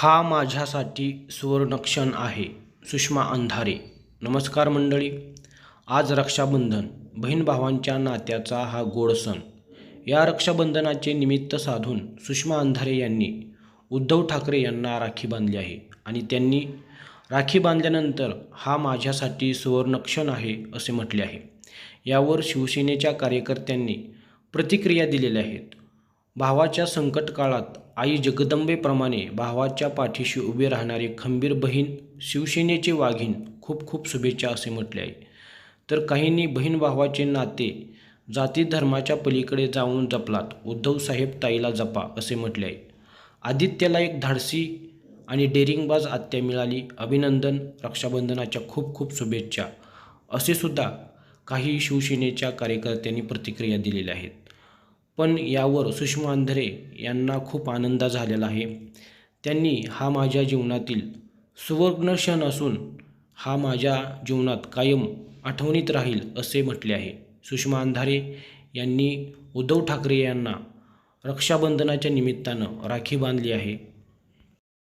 हा माझ्यासाठी सुवर्णक्षण आहे. सुषमा अंधारे. नमस्कार मंडळी. आज रक्षाबंधन. बहीण भावांच्या नात्याचा हा गोड सण. या रक्षाबंधनाचे निमित्त साधून सुषमा अंधारे यांनी उद्धव ठाकरे यांना राखी बांधली आहे आणि त्यांनी राखी बांधल्यानंतर हा माझ्यासाठी सुवर्णक्षण आहे असे म्हटले आहे. यावर शिवसेनेच्या कार्यकर्त्यांनी प्रतिक्रिया दिलेल्या आहेत. भावाच्या संकट काळात आई जगदंबेप्रमाणे भावाच्या पाठीशी उभी राहणारी खंबीर बहीण शिवसेनेचे वाघीण खूप खूप शुभेच्छा असे म्हटले आहे. तर काहींनी बहीण भावाचे नाते जाती धर्माच्या पलीकडे जाऊन जपलात उद्धवसाहेब ताईला जपा असे म्हटले आहे. आदित्यला एक धाडसी आणि डेरिंगबाज आत्या मिळाली. अभिनंदन रक्षाबंधनाच्या खूप खूप शुभेच्छा. असे सुद्धा काही शिवसेनेच्या कार्यकर्त्यांनी प्रतिक्रिया दिलेल्या आहेत. पण यावर सुषमा अंधारे यांना खूप आनंद झालेला आहे. त्यांनी हा माझ्या जीवनातील सुवर्ण क्षण असून हा माझ्या जीवनात कायम आठवणीत राहील असे म्हटले आहे. सुषमा अंधारे यांनी उद्धव ठाकरे यांना रक्षाबंधनाच्या निमित्तानं राखी बांधली आहे.